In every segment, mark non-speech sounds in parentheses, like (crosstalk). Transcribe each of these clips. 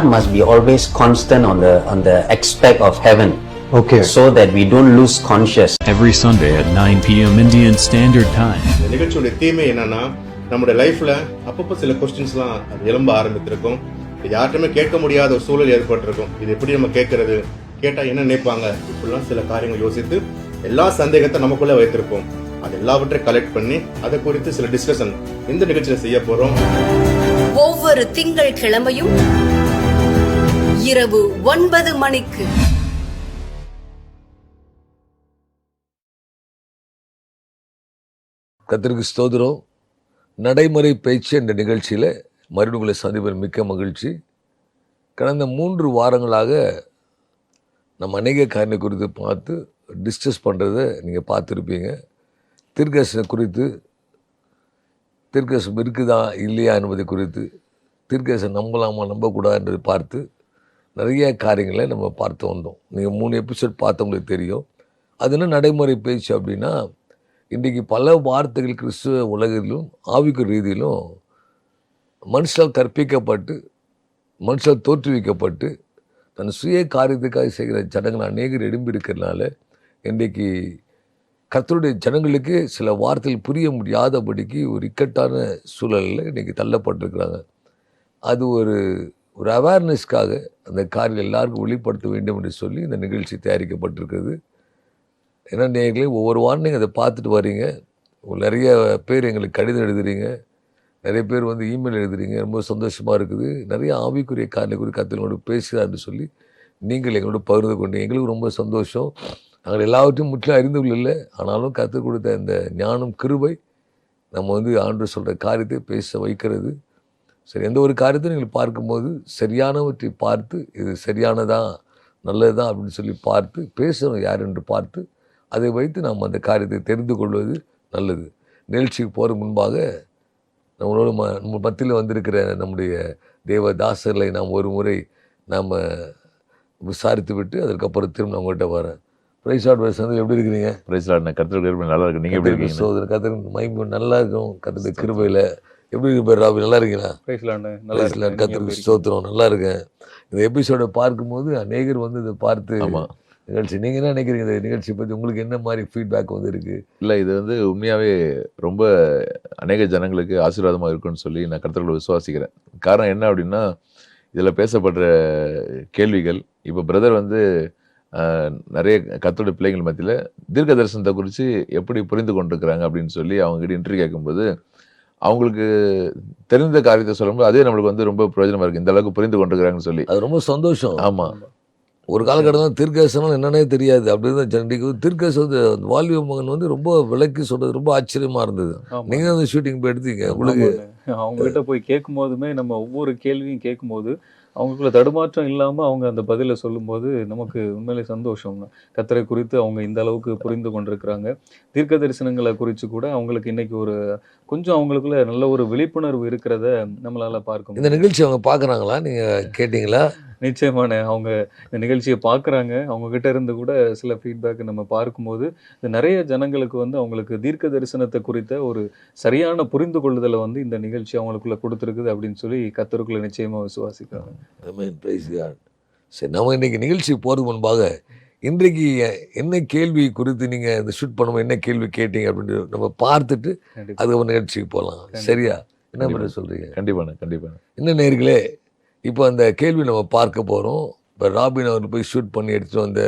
heart must be always constant on the on the aspect of heaven. Okay so that we don't lose conscious. Every Sunday at 9 p.m. Indian Standard Time. இந்த நிகழ்ச்சியோட தீமை என்னன்னா நம்மளுடைய லைஃப்ல அப்பப்போ சில கொஸ்டின்ஸ்லாம் அது எழும்ப ஆரம்பித்திருக்கும். இது யார்ட்டுமே கேட்க முடியாத ஒரு சூழல் ஏற்பட்டிருக்கும். இது எப்படி நம்ம கேட்கறது? கேட்டா என்ன நினைப்பாங்க? இப்படிலாம் சில காரியங்கள் யோசித்து எல்லா சந்தேகத்தை நமக்குள்ள வைத்திருப்போம். அது எல்லாவற்றையும் கலெக்ட் பண்ணி அதை குறித்து சில டிஸ்கஷன் இந்த நிகழ்ச்சியில செய்ய போறோம். ஒவ்வொரு திங்கள் கிழமையும் இரவு ஒன்பது மணிக்கு. கத்திற்கு ஸ்தோதிரம் நடைமுறை பேச்சு என்ற நிகழ்ச்சியில் மறுபடியும் உங்களை மிக்க மகிழ்ச்சி. கடந்த மூன்று வாரங்களாக நம்ம அநேக காரணை குறித்து பார்த்து டிஸ்கஸ் பண்ணுறதை நீங்கள் பார்த்துருப்பீங்க. தீர்க்கசனை குறித்து தீர்க்கசம் இருக்குதா இல்லையா என்பதை குறித்து தீர்க்கசம் நம்பலாமா நம்பக்கூடாதுன்றதை பார்த்து நிறைய காரியங்களை நம்ம பார்த்து வந்தோம். நீங்கள் மூணு எபிசோட் பார்த்தவங்களுக்கு தெரியும். அது என்ன நடைமுறை பேச்சு அப்படின்னா இன்றைக்கி பல வார்த்தைகள் கிறிஸ்துவ உலகிலும் ஆவிக்கு ரீதியிலும் மனுஷால் கற்பிக்கப்பட்டு மனுஷால் தோற்றுவிக்கப்பட்டு தன் சுய காரியத்துக்காக செய்கிற ஜனங்கள் அநேகர் எழும்பி இருக்கிறதுனால இன்றைக்கு கர்த்தருடைய ஜனங்களுக்கு சில வார்த்தைகள் புரிய முடியாதபடிக்கு ஒரு இக்கட்டான சூழலில் இன்றைக்கி தள்ளப்பட்டிருக்கிறாங்க. அது ஒரு ஒரு அவேர்னஸ்க்காக அந்த காரியம் எல்லாருக்கும் வெளிப்படுத்த வேண்டும் என்று சொல்லி இந்த நிகழ்ச்சி தயாரிக்கப்பட்டிருக்கிறது. ஏன்னா நேர்களே ஒவ்வொரு வாரம் நீங்கள் அதை பார்த்துட்டு வர்றீங்க நிறைய பேர் எங்களுக்கு கடிதம் எழுதுறீங்க. நிறைய பேர் வந்து இமெயில் எழுதுறீங்க. ரொம்ப சந்தோஷமாக இருக்குது. நிறைய ஆவிக்குரிய காரில் குறி கத்தலோடு பேசுகிறான்னு சொல்லி நீங்கள் எங்களோட பகிர்ந்து கொண்டு எங்களுக்கு ரொம்ப சந்தோஷம். நாங்கள் எல்லாவற்றையும் முற்றிலும் அறிந்து இல்லை ஆனாலும் கற்றுக் கொடுத்த இந்த ஞானம் கிருபை நம்ம வந்து ஆண்டு சொல்கிற காரியத்தை பேச வைக்கிறது. சரி எந்த ஒரு காரியத்தையும் நீங்கள் பார்க்கும்போது சரியானவற்றை பார்த்து இது சரியானதா நல்லதா அப்படின்னு சொல்லி பார்த்து பேசணும் யார் என்று பார்த்து அதை வைத்து நாம் அந்த காரியத்தை தெரிந்து கொள்வது நல்லது. நிகழ்ச்சிக்கு போகிற முன்பாக நம்மளோட ம நம்ம மத்தியில் வந்திருக்கிற நம்முடைய தேவ தாசர்களை நாம் ஒரு முறை நாம் விசாரித்து விட்டு அதுக்கப்புறம் திரும்ப நான் உங்கள்கிட்ட வரேன். பிரைஸ் ஆட் வந்து எப்படி இருக்கிறீங்க? பிரைஸ்லாட் கத்திர கிருபை நல்லா இருக்கு நீங்க எப்படி இருக்கீங்க? சோதனை கத்திர மைம்பு நல்லா இருக்கும். கத்திர கிருபையில் எப்படி இருப்பார் ராபி? நல்லா இருக்கீங்களா? நல்லா பிரைஸ்ல இருக்கு. நீங்க கத்திர எப்படி ஸ்தோத்திரம். நல்லா இருக்கேன். இந்த எபிசோடை பார்க்கும்போது அநேகர் வந்து இதை பார்த்து நிகழ்ச்சி. நீங்கள் என்ன நினைக்கிறீங்க இந்த நிகழ்ச்சி பற்றி உங்களுக்கு என்ன மாதிரி ஃபீட்பேக் வந்து இருக்கு இல்ல இது வந்து உண்மையாவே ரொம்ப அநேக ஜனங்களுக்கு ஆசீர்வாதமா இருக்கும்னு சொல்லி நான் கருத்துக்களை விசுவாசிக்கிறேன். காரணம் என்ன அப்படின்னா இதுல பேசப்படுற கேள்விகள் இப்போ பிரதர் வந்து ஆஹ், நிறைய கத்தோட பிள்ளைகள் மத்தியில தீர்க்க தரிசனத்தை குறித்து எப்படி புரிந்து கொண்டிருக்கிறாங்க அப்படின்னு சொல்லி அவங்க கிட்ட இன்டர்வியூ கேட்கும்போது அவங்களுக்கு தெரிந்த காரியத்தை சொல்லும்போது அதே நம்மளுக்கு வந்து ரொம்ப பிரயோஜனமா இருக்கு. இந்த அளவுக்கு புரிந்து கொண்டிருக்கிறாங்கன்னு சொல்லி. அது ரொம்ப சந்தோஷம். ஆமா. ஒரு காலகட்டம் தீர்க்கதரிசனம் என்னன்னே தெரியாது. அப்படி தான் சண்டிக்கு தீர்க்கதரிசனம் வால்யூ மகன் வந்து ரொம்ப விளக்கி சொல்றது ரொம்ப ஆச்சரியமா இருந்தது. நீங்க தான் அந்த ஷூட்டிங் போய் எடுத்தீங்க. உங்களுக்கு. அவங்க கிட்ட போய் கேட்கும் போதுமே நம்ம ஒவ்வொரு கேள்வியும் கேட்கும்போது அவங்களுக்குள்ள தடுமாற்றம் இல்லாம அவங்க அந்த பதிலை சொல்லும்போது நமக்கு உண்மையிலே சந்தோஷம். கத்தரை குறித்து அவங்க இந்த அளவுக்கு புரிந்து கொண்டிருக்கிறாங்க. தீர்க்க தரிசனங்களை குறித்து கூட அவங்களுக்கு இன்னைக்கு ஒரு கொஞ்சம் அவங்களுக்குள்ள நல்ல ஒரு விழிப்புணர்வு இருக்கிறத நம்மளால பார்க்க இந்த நிகழ்ச்சி அவங்க பாக்குறாங்களா? நீங்க கேட்டீங்களா? நிச்சயமான அவங்க இந்த நிகழ்ச்சியை பார்க்குறாங்க அவங்க கிட்ட இருந்து கூட சில ஃபீட்பேக் நம்ம பார்க்கும்போது இது நிறைய ஜனங்களுக்கு வந்து அவங்களுக்கு தீர்க்க தரிசனத்தை குறித்த ஒரு சரியான புரிந்து கொள்ளுதலை வந்து இந்த நிகழ்ச்சி அவங்களுக்குள்ள கொடுத்துருக்குது அப்படின்னு சொல்லி கத்தருக்குள்ள நிச்சயமா விசுவாசிக்கிறாங்க. சரி நம்ம இன்னைக்கு நிகழ்ச்சி போறது முன்பாக இன்றைக்கு என்ன கேள்வி குறித்து நீங்க இந்த ஷூட் பண்ணும்போது என்ன கேள்வி கேட்டீங்க அப்படின்னு நம்ம பார்த்துட்டு. அதுக்கப்புறம் நிகழ்ச்சிக்கு போகலாம். சரியா? என்ன. பண்ண சொல்றீங்க? கண்டிப்பாண்ணே கண்டிப்பாண்ணே. என்ன நேர்களே இப்போ அந்த கேள்வி நம்ம பார்க்க போகிறோம் இப்போ ராபின் அவர் போய் ஷூட் பண்ணி எடுத்துகிட்டு வந்த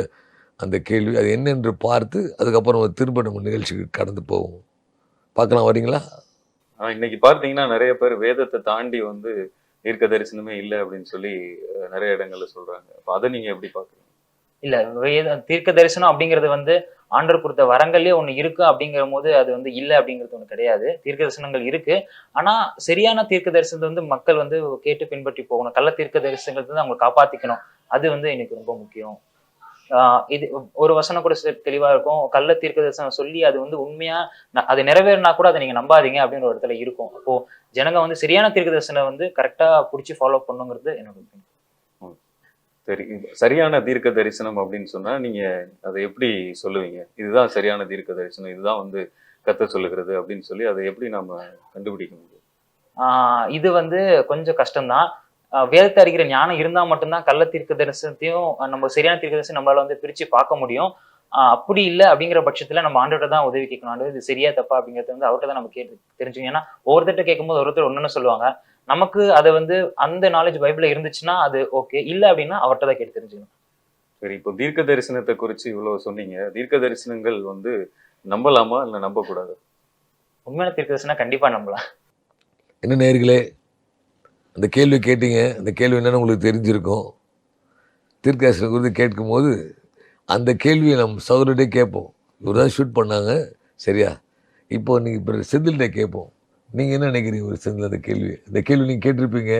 அந்த கேள்வி அது என்னென்று பார்த்து அதுக்கப்புறம் திரும்ப நம்ம நிகழ்ச்சிக்கு கடந்து போவோம். பார்க்கலாம் வரீங்களா? இன்னைக்கு பார்த்தீங்கன்னா நிறைய பேர் வேதத்தை தாண்டி வந்து தீர்க்க தரிசனமே இல்லை அப்படின்னு சொல்லி நிறைய இடங்கள்ல சொல்றாங்க. அப்போ அதை நீங்க எப்படி பாக்குறீங்க இல்ல தீர்க்க தரிசனம் அப்படிங்கிறது வந்து ஆண்டர் கொடுத்த வரங்கள்லயே ஒன்று இருக்கு அப்படிங்கிற போது அது வந்து இல்லை அப்படிங்கிறது ஒன்று கிடையாது. தீர்க்க தரிசனங்கள் இருக்கு. ஆனா சரியான தீர்க்க தரிசனத்தை வந்து மக்கள் வந்து கேட்டு பின்பற்றி போகணும். கள்ள தீர்க்க தரிசனத்தை வந்து அவங்க காப்பாத்திக்கணும். அது வந்து எனக்கு ரொம்ப முக்கியம். இது ஒரு வசனம் கூட தெளிவா இருக்கும். கள்ள தீர்க்க தரிசனம் சொல்லி அது வந்து உண்மையா அது நிறைவேறினா கூட அதை நீங்க நம்பாதீங்க அப்படின்னு ஒரு இடத்துல இருக்கும். அப்போ ஜனங்க வந்து சரியான தீர்க்க தரிசனம் வந்து கரெக்டா புடிச்சு ஃபாலோ பண்ணுங்கிறது என்னோட. சரி சரியான தீர்க்க தரிசனம் அப்படின்னு சொன்னா நீங்க அதை எப்படி சொல்லுவீங்க? இதுதான் சரியான தீர்க்க தரிசனம் இதுதான் வந்து கத்த சொல்லுகிறது அப்படின்னு சொல்லி அதை எப்படி நாம கண்டுபிடிக்க முடியும்? இது வந்து கொஞ்சம் கஷ்டம்தான். வேதத்தை அறிகிற ஞானம் இருந்தா மட்டும்தான் கள்ள தீர்க்க தரிசனத்தையும் நம்ம சரியான தீர்க்க தரிசனம் நம்மளால வந்து பிரிச்சு பார்க்க முடியும். அப்படி இல்லை அப்படிங்கிற பட்சத்துல நம்ம ஆண்டோட தான் உதவி கேட்கணும். ஆண்டவர் இது சரியா தப்பா அப்படிங்கறது வந்து அவர்கிட்ட தான் நம்ம கேட்டு தெரிஞ்சுக்கணும். ஏன்னா ஒவ்வொருத்தர்ட்ட கேட்கும்போது ஒருத்தர் ஒன்னொன்னு சொல்லுவாங்க. நமக்கு அதை வந்து அந்த நாலேஜ் பைபிள்ல இருந்துச்சுன்னா அது ஓகே. இல்லை அப்படின்னா அவர்கிட்ட தான் கேட்டு தெரிஞ்சுக்கணும். சரி இப்போ தீர்க்க தரிசனத்தை குறித்து இவ்வளவு சொன்னீங்க. தீர்க்க தரிசனங்கள் வந்து நம்பலாமா இல்லை நம்பக்கூடாது? உண்மையான தீர்க்க தரிசனம் கண்டிப்பா நம்பலாம். என்ன நேர்களே அந்த கேள்வி கேட்டீங்க அந்த கேள்வி என்னன்னு உங்களுக்கு தெரிஞ்சிருக்கும். தீர்க்காசனை குறித்து கேட்கும்போது அந்த கேள்வியை நம்ம சகோதரட்டே கேட்போம். இவர் தான் ஷூட் பண்ணாங்க சரியா? இப்போ நீங்கள் இப்போ செந்தில்கிட்ட கேட்போம். நீங்கள் என்ன நினைக்கிறீங்க ஒரு செந்தில் அந்த கேள்வி? அந்த கேள்வி நீங்கள் கேட்டிருப்பீங்க.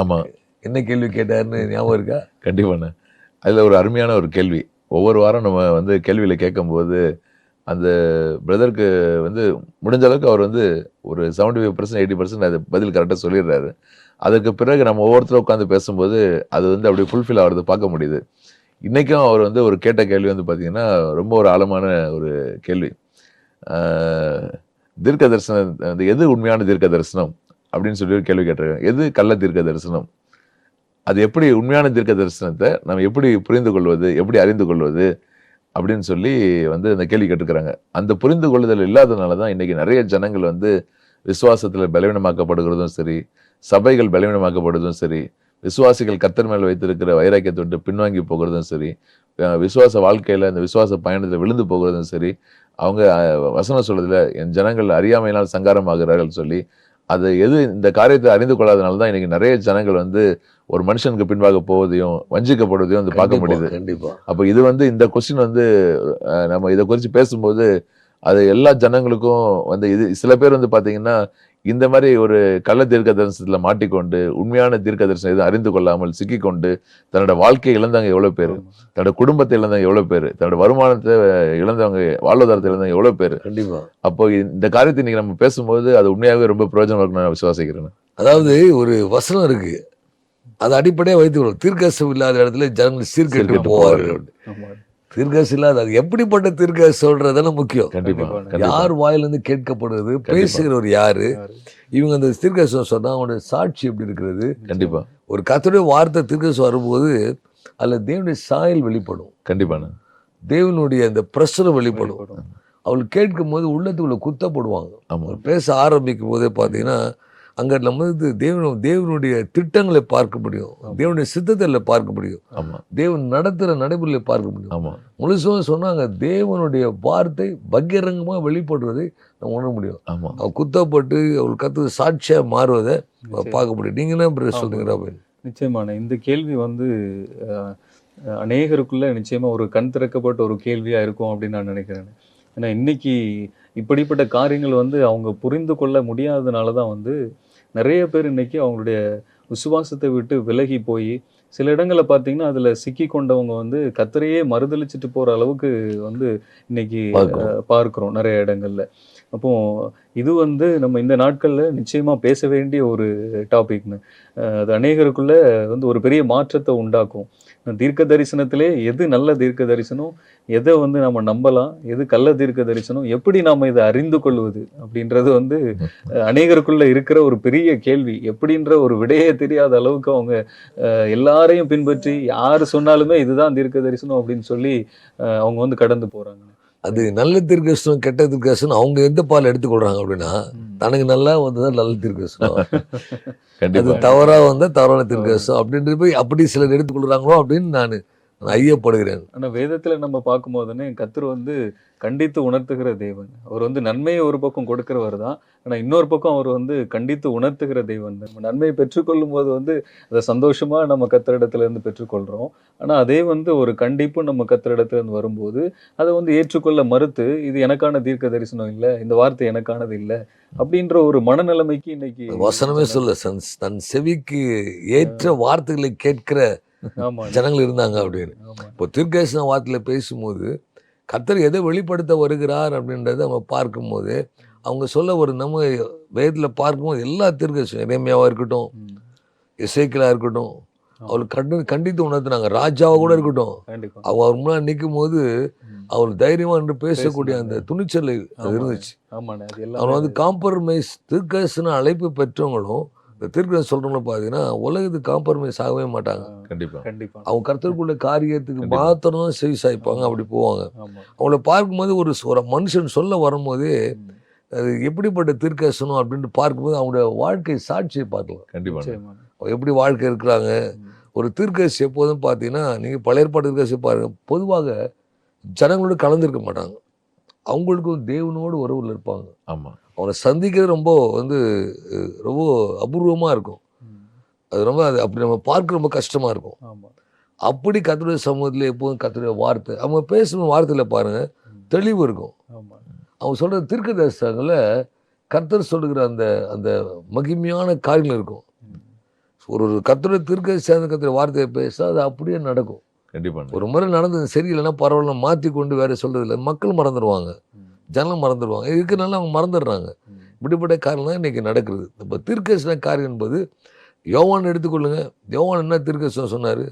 ஆமாம் என்ன கேள்வி கேட்டாருன்னு ஞாபகம் இருக்கா? கண்டிப்பாண்ணே அதில் ஒரு அருமையான ஒரு கேள்வி. ஒவ்வொரு வாரம் நம்ம வந்து கேள்வியில் கேட்கும்போது அந்த பிரதருக்கு வந்து முடிஞ்ச அளவுக்கு அவர் வந்து ஒரு seventy five percent eighty percent அது பதில் கரெக்டாக சொல்லிடுறாரு. அதுக்கு பிறகு நம்ம ஒவ்வொருத்தரும் உட்காந்து பேசும்போது அது வந்து அப்படியே ஃபுல்ஃபில் ஆகிறது பார்க்க முடியுது. இன்றைக்கும் அவர் வந்து ஒரு கேட்ட கேள்வி வந்து பார்த்திங்கன்னா ரொம்ப ஒரு ஆழமான ஒரு கேள்வி. தீர்க்க தரிசனம் வந்து எது உண்மையான தீர்க்க தரிசனம் அப்படின்னு சொல்லி ஒரு கேள்வி கேட்டிருக்காங்க. எது கள்ள தீர்க்க தரிசனம்? அது எப்படி உண்மையான தீர்க்க தரிசனத்தை நம்ம எப்படி புரிந்து கொள்வது எப்படி அறிந்து கொள்வது அப்படின்னு சொல்லி வந்து அந்த கேள்வி கேட்டுக்கிறாங்க அந்த புரிந்து கொள்ளுதல் இல்லாதனால தான் இன்னைக்கு நிறைய ஜனங்கள் வந்து விசுவாசத்தில் பலவீனமாக்கப்படுகிறதும் சரி சபைகள் பலவீனமாக்கப்படுவதும் சரி விசுவாசிகள் கத்தர் மேல் வைத்திருக்கிற வைராக்கியத்தை விட்டு பின்வாங்கி போகிறதும் சரி விசுவாச வாழ்க்கையில் இந்த விசுவாச பயணத்தில் விழுந்து போகிறதும் சரி அவங்க வசனம் சொல்றதுல என் ஜனங்கள் அறியாமையினால் சங்காரமாகிறார்கள் சொல்லி அது எது இந்த காரியத்தை அறிந்து கொள்ளாதனால தான் இன்னைக்கு நிறைய ஜனங்கள் வந்து ஒரு மனுஷனுக்கு பின்பாக போவதையும் வஞ்சிக்கப்படுவதையும் வந்து பார்க்க முடியுது. கண்டிப்பாக அப்போ இது வந்து இந்த கொஸ்டின் வந்து நம்ம இதை குறித்து பேசும்போது அது எல்லா ஜனங்களுக்கும் வந்து இது சில பேர் வந்து பார்த்தீங்கன்னா இந்த மாதிரி ஒரு கள்ள தீர்க்க தரிசனத்தில் மாட்டிக்கொண்டு உண்மையான தீர்க்க தரிசனம் எதுவும் அறிந்து கொள்ளாமல் சிக்கிக்கொண்டு தன்னோட வாழ்க்கையை இழந்தவங்க எவ்வளோ பேர்? தன்னோட குடும்பத்தை இழந்தவங்க எவ்வளோ பேர்? தன்னோட வருமானத்தை இழந்தவங்க வாழ்வாதாரத்தை இழந்தவங்க எவ்வளோ பேர்? கண்டிப்பாக அப்போ இந்த காரியத்தை இன்னைக்கு நம்ம பேசும்போது அது உண்மையாகவே ரொம்ப பிரயோஜனம் இருக்கும்னு நான் விசுவாசிக்கிறேன் அதாவது ஒரு வசனம் இருக்கு. அது அடிப்படையாக வைத்துக்கொள்ளும் தீர்க்கசம் இல்லாத இடத்துல ஜனங்கள் சீர்கெட்டு போவார்கள். ஆமா தீர்க்கசம் இல்லாத அது எப்படிப்பட்ட தீர்க்க சொல்றதுன்னு முக்கியம். கண்டிப்பா கண்டிப்பா. கண்டிப்பா. யார் வாயிலிருந்து கேட்கப்படுவது பேசுகிறவர் யாரு? இவங்க அந்த தீர்க்கசம் சொன்னா அவனுடைய சாட்சி எப்படி இருக்கிறது? கண்டிப்பா. ஒரு கத்தருடைய வார்த்தை தீர்க்கசம் வரும்போது அதுல தேவனுடைய சாயல் வெளிப்படும். கண்டிப்பாண்ணே தேவனுடைய அந்த பிரசனம் வெளிப்படும். அவள் கேட்கும் போது உள்ளத்துக்குள்ள குத்தப்படுவாங்க. பேச ஆரம்பிக்கும் போதே பார்த்தீங்கன்னா அங்க நம்ம வந்து தேவன் தேவனுடைய திட்டங்களை பார்க்க முடியும். தேவனுடைய சித்தத்தில் பார்க்க முடியும். தேவன் நடத்துகிற நடைமுறையை பார்க்க முடியும். ஆமா. முழுசும் சொன்னாங்க தேவனுடைய வார்த்தை பகிரங்கமா வெளிப்படுவதை நம்ம உணர முடியும். அவள் குத்தப்பட்டு அவள் கத்து சாட்சியா மாறுவதை பார்க்க முடியும். நீங்க என்ன ராபேல்? நிச்சயமான. இந்த கேள்வி வந்து அநேகருக்குள்ள நிச்சயமா ஒரு கண் திறக்கப்பட்ட ஒரு கேள்வியா இருக்கும் அப்படின்னு நான் நினைக்கிறேன். ஏன்னா இன்னைக்கு இப்படிப்பட்ட காரியங்கள் வந்து அவங்க புரிந்து கொள்ள முடியாததுனால தான் வந்து நிறைய பேர் இன்னைக்கு அவங்களுடைய விசுவாசத்தை விட்டு விலகி போய் சில இடங்களில் பார்த்தீங்கன்னா அதில் சிக்கி கொண்டவங்க வந்து கத்தரையே மறுதளிச்சுட்டு போகிற அளவுக்கு வந்து இன்னைக்கு பார்க்கிறோம். நிறைய இடங்கள்ல. அப்போ இது வந்து நம்ம இந்த நாட்களில் நிச்சயமா பேச வேண்டிய ஒரு டாபிக்னு அது அநேகருக்குள்ள வந்து ஒரு பெரிய மாற்றத்தை உண்டாக்கும். தீர்க்க தரிசனத்திலே எது நல்ல தீர்க்க தரிசனம் எதை வந்து நம்ம நம்பலாம் எது கள்ள தீர்க்க தரிசனம் எப்படி நாம் இதை அறிந்து கொள்வது அப்படின்றது வந்து அநேகருக்குள்ளே அநேகருக்குள்ள இருக்கிற ஒரு பெரிய கேள்வி. எப்படின்ற ஒரு விடையே தெரியாத அளவுக்கு அவங்க எல்லாரையும் பின்பற்றி யார் சொன்னாலுமே இதுதான் தீர்க்க தரிசனம் அப்படின்னு சொல்லி அவங்க வந்து கடந்து போகிறாங்க அது நல்ல தீர்க்கசனம் கெட்ட தீர்க்கசனம் அவங்க எந்த பால் எடுத்துக்கொள்றாங்க அப்படின்னா தனக்கு நல்லா வந்ததா நல்ல தீர்க்கசனம் அது கண்டிப்பா தவறா வந்தா தவறான தீர்க்கசனம் அப்படின்றது போய் அப்படி சிலர் எடுத்துக்கொள்றாங்களோ அப்படின்னு நான் நான் ஐயப்படுகிறேன் ஆனா வேதத்துல நம்ம பார்க்கும்போதுனே கத்தர் வந்து கண்டித்து உணர்த்துகிற தேவன். அவர் வந்து நன்மையை ஒரு பக்கம் கொடுக்கிறவர் தான். ஆனா இன்னொரு பக்கம் அவர் வந்து கண்டித்து உணர்த்துகிற தேவன். நம்ம நன்மையை பெற்றுக்கொள்ளும் போது வந்து அதை சந்தோஷமா நம்ம கத்தரிடத்துல இருந்து பெற்றுக்கொள்றோம். ஆனா அதே வந்து ஒரு கண்டிப்பு நம்ம கத்தரிடத்துல இருந்து வரும்போது அதை வந்து ஏற்றுக்கொள்ள மறுத்து இது எனக்கான தீர்க்க தரிசனம் இல்லை இந்த வார்த்தை எனக்கானது இல்லை அப்படின்ற ஒரு மனநிலைமைக்கு இன்னைக்கு வசனமே சொல்ல தன் தன் செவிக்கு ஏற்ற வார்த்தைகளை கேட்கிற ஜனங்கள் இருந்தாங்க அப்படின்னு. இப்போ தீர்க்கதரிசன வார்த்தையில் பேசும்போது கர்த்தர் எதை வெளிப்படுத்த வருகிறார் அப்படின்றத அவங்க பார்க்கும்போது அவங்க சொல்ல ஒரு நம்ம வேதத்தில் பார்க்கும்போது எல்லா தீர்க்கதரிசனம் இறைமையாவாக இருக்கட்டும். இசைக்கலாக இருக்கட்டும் அவளுக்கு கண்டு கண்டித்து உணர்த்தினாங்க. ராஜாவை கூட இருக்கட்டும். அவர் முன்னாடி நிற்கும் போது. அவள் தைரியமா என்று பேசக்கூடிய அந்த. துணிச்சல் அது. இருந்துச்சு. அவன் வந்து காம்ப்ரமைஸ் தீர்க்கதரிசன அழைப்பு பெற்றவங்களும் இந்த திருக்குறள் சொல்றவங்கள பார்த்தீங்கன்னா உலகத்துக்கு காம்ப்ரமைஸ் ஆகவே மாட்டாங்க. கண்டிப்பா. கண்டிப்பா. அவங்க கருத்திற்குள்ள காரியத்துக்கு. மாத்திரம் தான் செவி சாய்ப்பாங்க அப்படி போவாங்க. அவங்கள பார்க்கும்போது ஒரு ஒரு மனுஷன் சொல்ல வரும்போதே. அது எப்படிப்பட்ட தீர்க்கசனம் அப்படின்ட்டு பார்க்கும்போது அவங்களுடைய வாழ்க்கை சாட்சியை பார்க்கலாம். கண்டிப்பா நிச்சயமா. அவங்க எப்படி வாழ்க்கை இருக்கிறாங்க. ஒரு தீர்க்கசி எப்போதும் பார்த்தீங்கன்னா நீங்கள் பழைய ஏற்பாடு தீர்க்கசி பாருங்க. பொதுவாக ஜனங்களோட கலந்துருக்க மாட்டாங்க. அவங்களுக்கும் தேவனோடு உறவுல இருப்பாங்க. ஆமா. அவனை சந்திக்கிறது ரொம்ப வந்து ரொம்ப அபூர்வமாக இருக்கும். அது ரொம்ப அது அப்படி நம்ம பார்க்க ரொம்ப கஷ்டமாக இருக்கும் அப்படி கத்துடைய சமூகத்தில் எப்போதும் கத்துடைய வார்த்தை அவங்க பேசுகிற வார்த்தையில் பாருங்க ம். தெளிவு இருக்கும் அவங்க சொல்கிற தீர்க்க தரிசனங்களில் கர்த்தர் சொல்லுகிற அந்த அந்த மகிமையான காரியங்கள் இருக்கும். ஒரு ஒரு கர்த்தருடைய தீர்க்க சேர்ந்த கத்துடைய வார்த்தையை பேச அது அப்படியே நடக்கும் கண்டிப்பா ஒரு முறை நடந்தது சரியில்லைன்னா பரவாயில்ல மாற்றி கொண்டு வேற சொல்றது இல்லை மக்கள் மறந்துடுவாங்க. ஜனம் மறந்துடுவாங்க. இருக்கிறனால அவங்க மறந்துடுறாங்க. இப்படிப்பட்ட காரணம் தான் இன்னைக்கு நடக்குது இப்போ தீர்க்கசன காரியம் என்பது யோவான் எடுத்துக்கொள்ளுங்க. யோவான் என்ன தீர்க்கசனம் சொன்னார்.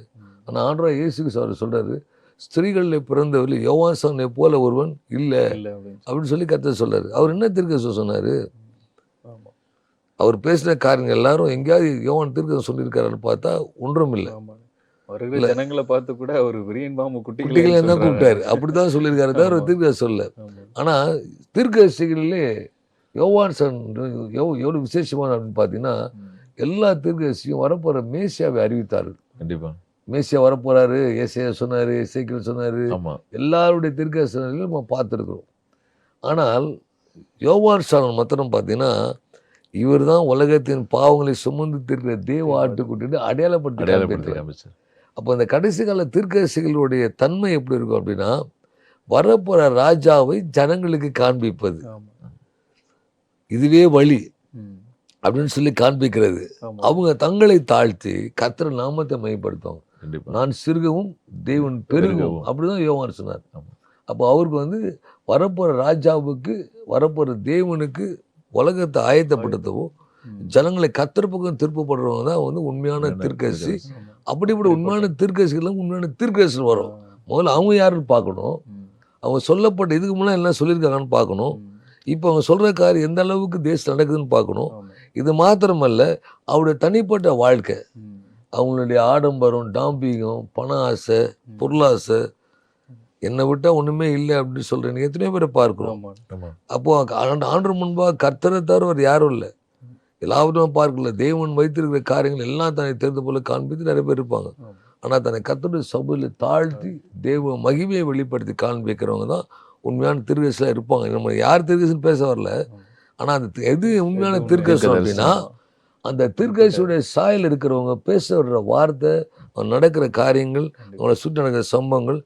ஆனால் ஆண்டரா இயேசுக்கு சார் சொல்றாரு ஸ்திரீகளில் பிறந்தவர்கள் யோவான் சவனை போல ஒருவன் இல்லை. இல்ல அப்படின்னு சொல்லி. கத்த சொல்றாரு. அவர் என்ன தீர்க்கசனம் சொன்னார்? அவர் பேசின காரியங்கள் எல்லாரும் எங்கேயாவது யோவான் தீர்க்கதம் சொல்லியிருக்காருன்னு பார்த்தா ஒன்றும் இல்லை. வருகிற ஜனங்களை பார்த்து கூட அவர் விரியன் பாம்பு குட்டிகளை தான் கூப்பிட்டாரு? அப்படிதான் சொல்லியிருக்காரு தவிர ஆமா. தீர்க்க சொல்ல ஆமா. ஆனா தீர்க்கதரிசிகளிலே யோவான்சன் எவ் எவ்வளவு விசேஷமான அப்படின்னு பார்த்தீங்கன்னா. எல்லா தீர்க்கதரிசியும் வரப்போற மேசியாவை அறிவித்தார்கள் கண்டிப்பா. மேசியா வரப்போறாரு ஏசையா சொன்னாரு இசைக்கில் சொன்னாரு. எல்லாருடைய தீர்க்கதரிசனங்களையும் நம்ம பார்த்துருக்குறோம். ஆனால் யோவான் சாணன் மாத்திரம் பார்த்தீங்கன்னா இவர் தான் உலகத்தின் பாவங்களை சுமந்து தீர்க்கிற தேவ ஆட்டுக்குட்டின்னு அடையாளப்படுத்தி அடையாளப்படுத்தி காண்பித்தார். அப்போ இந்த கடைசி கால தீர்க்கதரிசிகளுடைய தன்மை எப்படி இருக்கும் அப்படின்னா வரப்போற ராஜாவை ஜனங்களுக்கு காண்பிப்பது. இதுவே வழி. அப்படின்னு சொல்லி காண்பிக்கிறது. அவங்க தங்களை தாழ்த்தி கர்த்தர் நாமத்தை மையப்படுத்துவாங்க நான் சிறுகவும் தேவன் பெருகவும். அப்படிதான் யோவான் சொன்னார். அப்போ அவருக்கு வந்து வரப்போற ராஜாவுக்கு வரப்போற தேவனுக்கு உலகத்தை ஆயத்தப்படுத்தவும். ஜனங்களை கத்தர் பக்கம் திருப்பப்படுறவங்க தான் வந்து உண்மையான உண்மையான ஆமா. அப்படிப்பட்ட உண்மையான தீர்க்கதரிசிகளும் உண்மையான தீர்க்கதரிசி வரும் முதல்ல அவங்க யாருன்னு பார்க்கணும். அவங்க சொல்லப்பட்ட இதுக்கு முன்னாடி என்ன சொல்லியிருக்காங்கன்னு பார்க்கணும். இப்போ அவங்க சொல்ற காரியம் எந்த அளவுக்கு தேசம் நடக்குதுன்னு பார்க்கணும். இது மாத்திரமல்ல அவருடைய தனிப்பட்ட வாழ்க்கை. அவங்களுடைய ஆடம்பரம் டாம்பிகம் பண ஆசை பொருளாசை என்னை விட்டா ஒண்ணுமே இல்லை அப்படின்னு சொல்றேன் எத்தனையோ பேரை பார்க்கிறோம் ஆமா. ஆமா அப்போ ஆண்டு ஆண்டு முன்பாக கர்த்தரை தவிர யாரும் இல்லை எல்லாவற்றும் பார்க்கல. தேவன் வைத்திருக்கிற காரியங்கள் எல்லாம் தன்னை தெரிந்து போல காண்பித்து நிறைய பேர் இருப்பாங்க. ஆனால் தன்னை கர்த்தருடைய சபையில் தாழ்த்தி தேவ மகிமையை வெளிப்படுத்தி காண்பிக்கிறவங்க தான் உண்மையான திருகசிலாக இருப்பாங்க. நம்ம யார் திருகசின்னு பேச வரல. ஆனால் அந்த எது உண்மையான திருக்கசம் அப்படின்னா அந்த திருக்கசுடைய சாயல் இருக்கிறவங்க பேசுகிற வார்த்தை அவங்க நடக்கிற காரியங்கள் அவங்கள சுற்றி நடக்கிற சம்பவங்கள்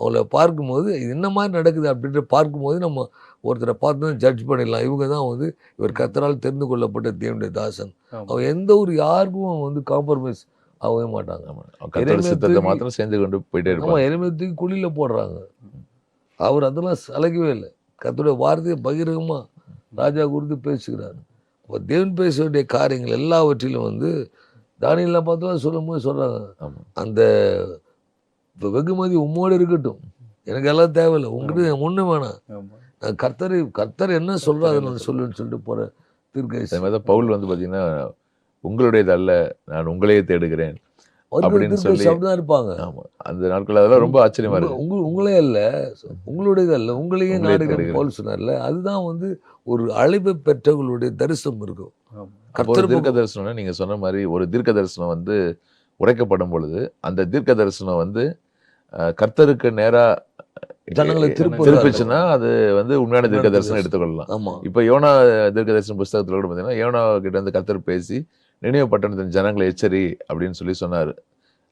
அவங்கள பார்க்கும்போது இது என்ன மாதிரி நடக்குது அப்படின்ற பார்க்கும்போது நம்ம ஒருத்தரை பார்த்து ஜட்ஜ் பண்ணிடலாம். இவங்க தான் வந்து இவர் கத்தரால் தெரிந்து கொள்ளப்பட்ட தேவனுடைய தாசன். அவங்க எந்த ஒரு யாருக்கும் வந்து காம்ப்ரமைஸ் ஆகவே மாட்டாங்க. மாத்திரம் சேர்ந்து கொண்டு போயிட்டே ஆமா இருப்பாங்க எருமையத்துக்கு குழியில் போடுறாங்க. அவர் அதெல்லாம் சலைக்கவே இல்லை. கர்த்தருடைய வார்த்தையை பகிரங்கமா ராஜா குறித்து பேசுகிறார். அப்போ தேவன் பேச வேண்டிய காரியங்கள் எல்லாவற்றிலும் வந்து தானியெல்லாம் பார்த்து சொல்லும்போது சொல்றாங்க. ஆமா. அந்த வெ- வெகுமதி உம்மோடு இருக்கட்டும். எனக்கு எல்லாம் தேவையில்லை. உங்ககிட்ட ஒண்ணு வேணாம். நான் கர்த்தர் கர்த்தர் என்ன அதை நான் சொல்லுவேன்னு சொல்லிட்டு போற அதே தீர்க்க மாதிரி தான் பவுல் வந்து பாத்தீங்கன்னா உங்களுடையது அல்ல நான் உங்களையே தேடுகிறேன் அப்படின்னு சொல்லி- இருப்பாங்க. அந்த நாட்கள் அதெல்லாம் ரொம்ப ஆச்சரியமா இருக்கு. உங்க- உங்களே அல்ல உங்களுடையது அல்ல உங்களையே உங்களே நாடுகிறேன். போல் சொன்னார்ல அதுதான் வந்து ஒரு அழைப்பு பெற்றவர்களுடைய தரிசனம் இருக்கும். ஒரு கர்த்தர் தீர்க்க தரிசனம் நீங்க சொன்ன மாதிரி ஒரு தீர்க்க தரிசனம் வந்து உரைக்கப்படும் பொழுது அந்த தீர்க்க தரிசனம் வந்து கர்த்தருக்கு நேரா ஜனங்களை திருப்ப- திருப்ப திருப்பிச்சுன்னா அது வந்து உண்மையான தீர்க்க தரிசனம் தரிசனம். எடுத்துக்கொள்ளலாம். ஆமா. இப்போ யோனா தீர்க்க தரிசன புஸ்தகத்துல கூட பார்த்தீங்கன்னா யோனா கிட்ட வந்து கர்த்தர் பேசி நினைவு பட்டணத்தின் ஜனங்களை எச்சரி அப்படின்னு சொல்லி சொன்னாரு.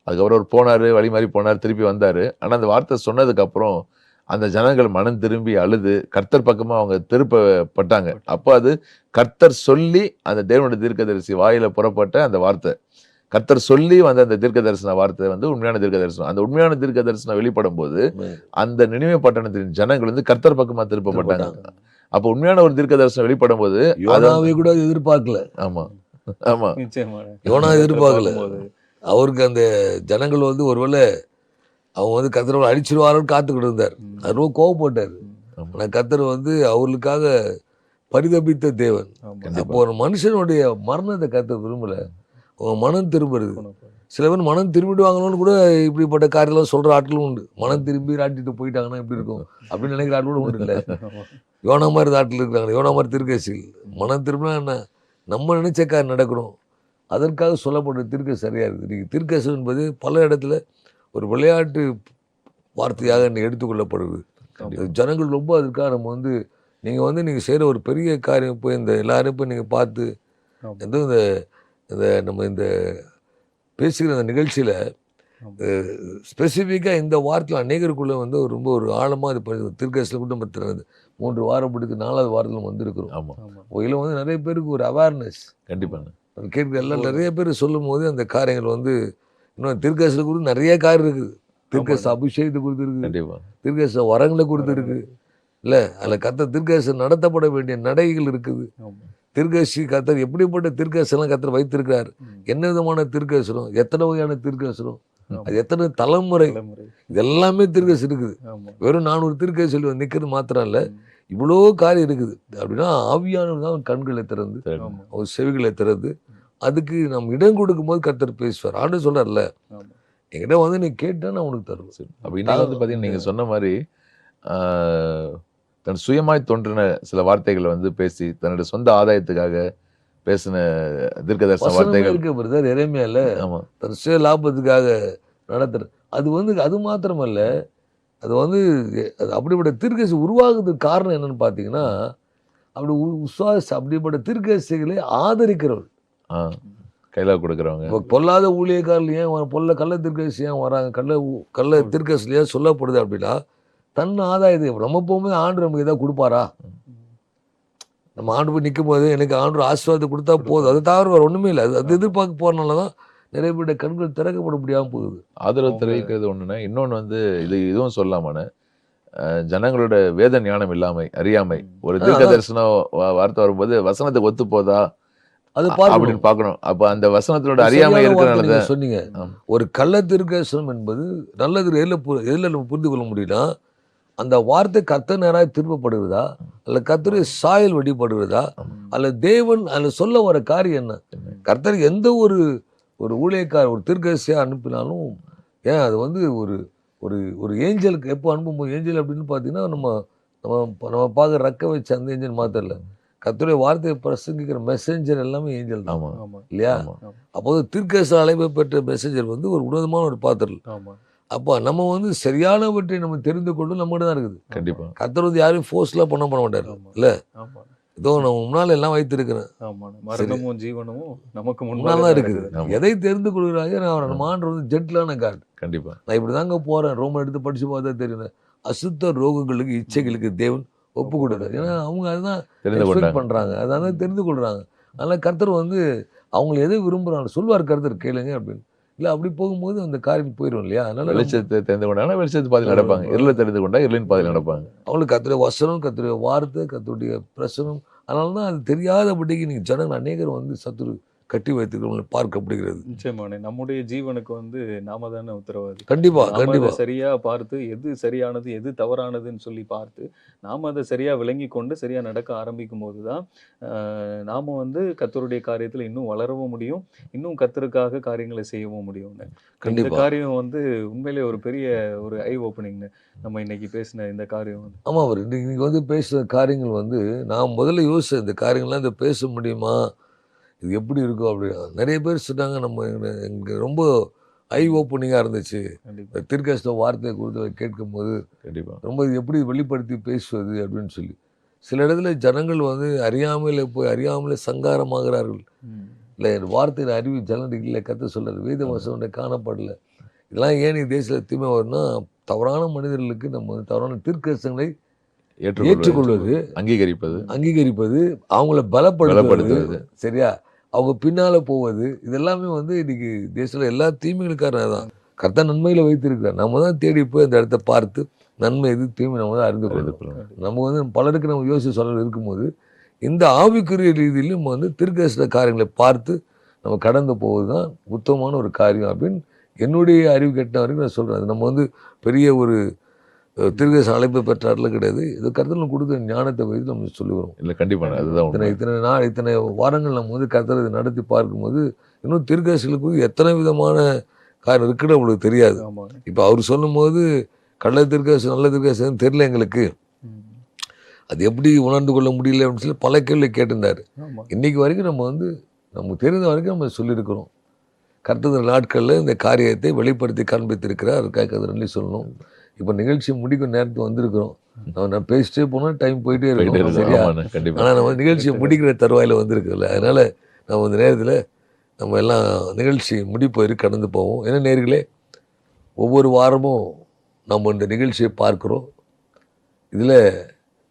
அதுக்கப்புறம் அவர் போனாரு வழி மாதிரி போனார் திருப்பி வந்தாரு. ஆனா அந்த வார்த்தை சொன்னதுக்கு அப்புறம் அந்த ஜனங்கள் மனம் திரும்பி அழுது கர்த்தர் பக்கமா அவங்க திருப்பப்பட்டாங்க. அப்போ அது கர்த்தர் சொல்லி அந்த தேவனுடைய தீர்க்கதரிசி வாயில புறப்பட்ட அந்த வார்த்தை. கர்த்தர் சொல்லி வந்த அந்த தீர்க்க தரிசன வார்த்தை வந்து உண்மையான தீர்க்க தரிசனம் அந்த உண்மையான தீர்க்க தரிசனம் வெளிப்படும் போது அந்த நினைவு பட்டணத்தின் ஜனங்கள் வந்து கர்த்தர் பக்கமா திருப்பப்பட்டாங்க. அப்போ உண்மையான ஒரு தீர்க்க தரிசனம் வெளிப்படும் போது யோனாவை கூட எதிர்பார்க்கல. ஆமா. ஆமா. யோனா எதிர்பார்க்கல. அவருக்கு அந்த ஜனங்கள் வந்து ஒருவேளை அவங்க வந்து கத்தரை அடிச்சிருவாரோன்னு காத்துக்கிட்டு இருந்தார். அது ரொம்ப கோவப்பட்டார். ஆமா. ஆனால் கத்தர் வந்து அவர்களுக்காக பரிதபித்த தேவன். அப்போ ஒரு மனுஷனுடைய மரணத்தை கத்த விரும்பல. மனம் திரும்புறது. சில பேர் மனம் திரும்பிடுவாங்களோன்னு கூட இப்படிப்பட்ட காரியெல்லாம் சொல்ற ஆட்களும் உண்டு. மனம் திரும்பி ராட்டிட்டு போயிட்டாங்கன்னா எப்படி இருக்கும்? அப்படின்னு நினைக்கிற ஆட்களும் உண்டு இல்லை. (laughs) யோனா மாதிரி ஆட்கள் இருக்கிறாங்க யோனா மாதிரி திருக்கசிகள். மனம் திரும்பினா என்ன? நம்ம நினைச்ச காரியம் நடக்கணும். அதற்காக சொல்லப்படுற திருக்க சரியா இருக்குது. நீங்கள் திருக்கசு என்பது பல இடத்துல ஒரு விளையாட்டு வார்த்தையாக இன்னைக்கு எடுத்துக்கொள்ளப்படுது. ஜனங்கள் ரொம்ப அதுக்காக நம்ம வந்து நீங்கள் வந்து நீங்கள் செய்கிற ஒரு பெரிய காரியம் போய் இந்த எல்லாரும் போய் நீங்கள் பார்த்து. எதுவும் இந்த இந்த நம்ம இந்த பேசுகிற அந்த நிகழ்ச்சியில். ஸ்பெசிஃபிக்காக இந்த வாரத்தில் அநேகருக்குள்ளே வந்து ஒரு ரொம்ப ஒரு ஆழமாக இது பண்ணி திருக்கசில் கூட நம்ம திறந்து மூன்று வாரம் பிடித்து நாலாவது வாரத்தில் வந்திருக்கிறோம். ஆமா. ஆமா. இதில் வந்து நிறைய பேருக்கு ஒரு அவேர்னஸ் கண்டிப்பாங்க. கேட்குற எல்லாம் நிறைய பேர் சொல்லும் போது அந்த காரியங்கள் வந்து இன்னும் திருக்கசில் குறித்து நிறைய காரியம் இருக்குது. திருக்கச அபிஷேகத்தை குறித்து இருக்குது கண்டிப்பா. திருக்கச வரங்களை குறித்து இருக்குது இல்லை அதில் கத்த திருக்கச நடத்தப்பட வேண்டிய நடைகள் இருக்குது. ஆமா. திருக்கசி கத்தர் எப்படிப்பட்ட திருக்கசெல்லாம் கத்தர் வைத்திருக்கிறார். என்ன விதமான திருக்கசனம் எத்தனை வகையான திருக்கசனம். அது எத்தனை தலைமுறை தலைமுறை. இது எல்லாமே திருக்கசு இருக்குது. வெறும் நானூறு திருக்கசி சொல்லி நிற்கிறது மாத்திரம் இல்லை. இவ்வளோ காரியம் இருக்குது அப்படின்னா ஆவியானவர் தான் கண்களை திறந்து. அவர் செவிகளை திறந்து அதுக்கு நம்ம இடம் கொடுக்கும்போது கர்த்தர் பேசுவார் ஆண்டு சொல்றாருல்ல ஆமா. என்கிட்ட வந்து நீ கேட்டா நான் உனக்கு தருவேன் சரி. அப்ப இன்னைக்கு வந்து பாத்தீங்கன்னா நீங்க சொன்ன மாதிரி தன் சுயமாய் தோன்றின சில வார்த்தைகளை வந்து பேசி தன்னுடைய சொந்த ஆதாயத்துக்காக பேசின தீர்க்கதரிசன வார்த்தைகள். இருக்க பிரதர் இறைமையால ஆமா. தன் சுய லாபத்துக்காக நடத்துற அது வந்து அது மாத்திரமல்ல அது வந்து அது அப்படிப்பட்ட திருக்கசி உருவாகுறதுக்கு காரணம் என்னன்னு பார்த்தீங்கன்னா அப்படி விசுவாச அப்படிப்பட்ட திருக்கசிகளை ஆதரிக்கிறவர்கள் ஆஹ், கையில கொடுக்குறவங்க. இப்போ பொல்லாத ஊழியக்காரர்கள் ஏன் பொல்ல கள்ள திருக்கசி ஏன் வராங்க? கள்ள கள்ள திருக்கசில ஏன் சொல்லப்படுது அப்படின்னா தன் ஆதாயத்தை நம்ம போகும்போது ஆண்டு நமக்கு ஏதாவது கொடுப்பாரா? நம்ம ஆண்டு போய் நிற்கும் போது எனக்கு ஆண்டு ஆசீர்வாதத்தை கொடுத்தா போதும். அது தவிர வேறு ஒன்றுமே இல்லை. அது எதிர்பார்க்க போகிறனால தான் நிறைய பேருடைய கண்கள் திறக்கப்பட முடியாமல் போகுது. ஆதரவு தெரிவிக்கிறது ஒண்ணுன்னா இன்னொன்னு வந்து இது இதுவும் சொல்லாமன ஜனங்களோட வேத ஞானம் இல்லாமை அறியாமை. ஒரு தீர்க்க வா- வார்த்தை வரும்போது வசனத்துக்கு ஒத்து போதா? அது அப்படின்னு பார்க்கணும். பார்க்கணும் அப்ப அந்த வசனத்தோட அறியாமை இருக்கிறனால சொன்னீங்க. ஒரு கள்ள திருக்கசனம் என்பது நல்லது எதில் பு- எதில் நம்ம புரிந்து கொள்ள முடியும்னா அந்த வார்த்தை கர்த்த நேராக திருப்பப்படுகிறதா அல்ல கர்த்தருடைய சாயல் வழிபடுகிறதா? அல்ல தேவன் அதில் சொல்ல வர காரியம் என்ன? கர்த்தர் எந்த ஒரு ஒரு ஊழியக்கார ஒரு திருக்கசியாக அனுப்பினாலும் ஏன் அது வந்து ஒரு ஒரு ஒரு ஏஞ்சலுக்கு எப்போ அனுப்பும்போது ஏஞ்சல் அப்படின்னு பார்த்தீங்கன்னா நம்ம நம்ம நம்ம பார்க்குற ரெக்க வச்ச அந்த ஏஞ்சல் மாத்திரல கர்த்தருடைய வார்த்தையை பிரசங்கிக்கிற மெசேஞ்சர் எல்லாமே ஏஞ்சல் தான். இல்லையா? அப்போது திருக்கச அழைப்பை பெற்ற மெசேஞ்சர் வந்து ஒரு உன்னதமான ஒரு பாத்திரம். அப்போ நம்ம வந்து சரியானவற்றை நம்ம தெரிந்து கொண்டு நம்மகிட்ட தான் இருக்குது. கண்டிப்பா. கர்த்தர் வந்து யாரையும் ஃபோர்ஸ்லாம் பண்ண பண்ண மாட்டார். ஆமா. இல்ல? ஆமா. ஏதோ நம்ம முன்னால் எல்லாம் வைத்திருக்கிறேன். ஜீவனமும் நமக்கு முன்னால் தான் இருக்குது. எதை தெரிந்து கொள்கிறாங்க நான் ஆண்டு வந்து ஜென்டிலான காட் கண்டிப்பா. நான் இப்படி தாங்க போகிறேன் ரோமன் எடுத்து படித்து பார்த்தா தெரியும் அசுத்த ரோகங்களுக்கு இச்சைகளுக்கு தேவன் ஒப்பு கொடுத்தார் ஏன்னா அவங்க அதுதான் தெரிந்து எக்ஸ்பெக்ட் பண்ணுறாங்க அதான் தெரிந்து கொள்கிறாங்க அதனால் கர்த்தர் வந்து அவங்களை எதை விரும்புகிறாங்க சொல்வார் கர்த்தர் கேளுங்க அப்படின்னு. இல்லை அப்படி போகும்போது அந்த காரியம் போயிடும் இல்லையா? அதனால வெளிச்சத்தை தெரிந்து கொண்டாங்கன்னா வெளிச்சத்து பாதையில் நடப்பாங்க. இருளை தெரிந்து கொண்டா இருளின் பாதையில் நடப்பாங்க. அவங்களுக்கு கத்துடைய வசனம் கத்துடைய வார்த்தை கத்துடைய பிரசனம் அதனால தான் அது தெரியாதபடிக்கு நீங்கள் ஜனங்கள் அநேகர் வந்து சத்துரு கட்டி வைத்துக்கிறவங்களை பார்க்கப்படுகிறது. நிச்சயமானே நம்முடைய ஜீவனுக்கு வந்து நாம தானே உத்தரவாதி கண்டிப்பா நாம கண்டிப்பா. அதை சரியா பார்த்து எது சரியானது எது தவறானதுன்னு சொல்லி பார்த்து நாம அதை சரியா விளங்கி கொண்டு சரியா நடக்க ஆரம்பிக்கும் போதுதான் ஆஹ், நாம வந்து கத்தருடைய காரியத்துல இன்னும் வளரவும் முடியும் இன்னும் கத்தருக்காக காரியங்களை செய்யவும் முடியும்னு. இந்த காரியம் வந்து உண்மையிலே ஒரு பெரிய ஒரு ஐ ஓப்பனிங்னு நம்ம இன்னைக்கு பேசின இந்த காரியம் வந்து. ஆமாம் அவர் இன்னைக்கு வந்து பேசுகிற காரியங்கள் வந்து நான் முதல்ல யோசிச்சேன் இந்த காரியங்கள்லாம் இந்த பேச முடியுமா? இது எப்படி இருக்கும் அப்படி. நிறைய பேர் சொன்னாங்க நம்ம எங்களுக்கு ரொம்ப ஐ ஓப்பனிங்காக இருந்துச்சு. திருக்கஷ்ட வார்த்தையை கொடுத்து கேட்கும்போது கண்டிப்பா. ரொம்ப இது எப்படி வெளிப்படுத்தி பேசுவது அப்படின்னு சொல்லி. சில இடத்துல ஜனங்கள் வந்து அறியாமையில் போய் அறியாமலே சங்காரமாகிறார்கள். இல்லை வார்த்தையில் அறிவு ஜனங்கள் இல்லை கற்று சொல்கிறார் வேத வசனம் காணப்படல. இதெல்லாம் ஏன் தேசத்தில் தீமை வரும்னா தவறான மனிதர்களுக்கு நம்ம வந்து தவறான தீர்க்கசங்களை ஏற்றுக்கொள்வது அங்கீகரிப்பது. அங்கீகரிப்பது அவங்கள பலப்படுத்துவது. சரியா? அவங்க பின்னால போவது இதெல்லாமே வந்து இன்னைக்கு தேசத்துல எல்லா தீமைகளுக்கான தான். கர்த்தா நன்மையில வைத்திருக்கிறார். நம்ம தான் தேடி போய் அந்த இடத்த பார்த்து நன்மை எது தீமை நம்ம தான் அறிந்து கொள்ளணும். நம்ம வந்து பலருக்கு நம்ம யோசிச்சு சொல்ல இருக்கும்போது இந்த ஆவிக்குரிய ரீதியிலும் நம்ம வந்து திருக்கசில காரியங்களை பார்த்து நம்ம கடந்து போவது தான் உத்தமமான ஒரு காரியம் அப்படின்னு என்னுடைய அறிவு கெட்ட வரைக்கும் நான் சொல்கிறேன் அது நம்ம வந்து பெரிய ஒரு திருகேசன் அழைப்பு பெற்றாரில் கிடையாது. இது கருத்தில் கொடுத்த ஞானத்தை வைத்து நம்ம சொல்லுகிறோம். இல்லை கண்டிப்பாக அதுதான் இத்தனை உண்மை. இத்தனை நாள் இத்தனை வாரங்கள் நம்ம வந்து கருத்தர் இதை நடத்தி பார்க்கும்போது இன்னும் திருக்கேசலுக்கு எத்தனை விதமான காரணம் இருக்குன்னு நம்மளுக்கு தெரியாது. இப்போ அவர் சொல்லும்போது கள்ள திருக்கேசம் நல்ல திருக்கேசம் தெரியல எங்களுக்கு. அது எப்படி உணர்ந்து கொள்ள முடியல? அப்படின்னு சொல்லி பல கேள்வி கேட்டிருந்தாரு. ஆமா. இன்னைக்கு வரைக்கும் நம்ம வந்து நமக்கு தெரிந்த வரைக்கும் நம்ம சொல்லியிருக்கிறோம். கர்த்தர் நாட்களில் இந்த காரியத்தை வெளிப்படுத்தி காண்பித்திருக்கிறார். அதுக்காக சொல்லணும். இப்போ நிகழ்ச்சி முடிக்கும் நேரத்துக்கு வந்திருக்கிறோம். நம்ம நான் பேசிட்டே போனால் டைம் போயிட்டே இருக்கும். இருக்கு. சரியா? ஆனால் நம்ம நிகழ்ச்சியை முடிக்கிற தருவாயில் வந்திருக்குல்ல அதனால் நம்ம இந்த நேரத்தில் நம்ம எல்லாம் நிகழ்ச்சி முடிப்போயிரு கடந்து போவோம். ஏன்னா நேர்களே ஒவ்வொரு வாரமும் நம்ம இந்த நிகழ்ச்சியை பார்க்குறோம். இதில்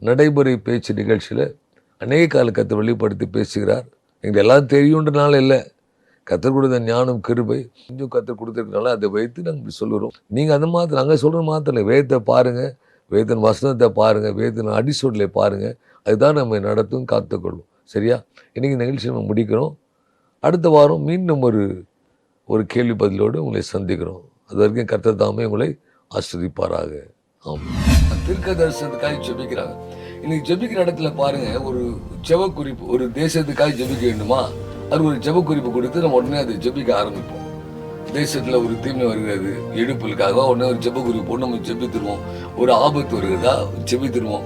நடைமுறை பேச்சு நிகழ்ச்சியில் அநேக கால கத்தை வெளிப்படுத்தி பேசுகிறார். எங்களுக்கு எல்லாம் தெரியுன்றனால இல்லை. கத்தர் கொடுத்த ஞானம் கிருபை கொஞ்சம் கத்தர் கொடுத்துருக்கனால அதை வைத்து நாங்கள் இப்படி நீங்கள் அந்த மாதிரி நாங்கள் சொல்கிற மாத்திரம் வேதத்தை பாருங்கள் வேதன் வசனத்தை பாருங்கள் வேதன் அடிசோடில் பாருங்கள் அதுதான் நம்ம நடத்தும் காத்துக்கொள்ளும் சரியா? இன்றைக்கி நிகழ்ச்சி நம்ம முடிக்கிறோம். அடுத்த வாரம் மீண்டும் ஒரு ஒரு கேள்வி பதிலோடு உங்களை சந்திக்கிறோம். அது வரைக்கும் கர்த்தர் தாமே உங்களை ஆஸ்வதிப்பாராக ஆமாம் திருக்க தரிசனத்துக்காக ஜெபிக்கிறாங்க. இன்னைக்கு ஜெபிக்கிற இடத்துல பாருங்க ஒரு ஜெப குறிப்பு ஒரு தேசத்துக்காக ஜெபிக்க வேண்டுமா? அது ஒரு ஜெப குறிப்பு கொடுத்து நம்ம உடனே அதை ஜெபிக்க ஆரம்பிப்போம். தேசத்தில் ஒரு தீமை வருகிறது எடுப்புகளுக்காக உடனே ஒரு ஜெப குறிப்பு போட்டு நம்ம ஜெபித்துருவோம். ஒரு ஆபத்து வருகிறதா ஜெபித்துருவோம்.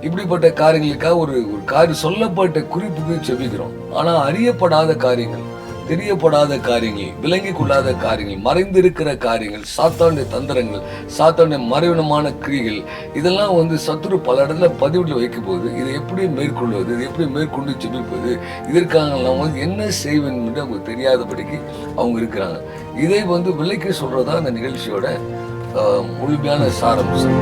இப்படிப்பட்ட காரியங்களுக்காக ஒரு ஒரு காரியம் சொல்லப்பட்ட குறிப்புக்கு ஜெபிக்கிறோம். ஆனால் அறியப்படாத காரியங்கள். தெரியப்படாத காரியங்கள் விளங்கி கொள்ளாத காரியங்கள் மறைந்திருக்கிற காரியங்கள் சாத்தானுடைய தந்திரங்கள் சாத்தானுடைய மறைவினமான கிரிகள் இதெல்லாம் வந்து சத்துரு பல இடத்துல பதிவுல வைக்கும் போது இதை எப்படி மேற்கொள்வது இதை எப்படி மேற்கொண்டு ஜெபிப்பது இதற்காக நம்ம வந்து என்ன செய்வேன் என்று அவங்க தெரியாதபடிக்கு அவங்க இருக்கிறாங்க. இதை வந்து விலைக்கு சொல்றதா அந்த நிகழ்ச்சியோட முழுமையான சாரம்சம்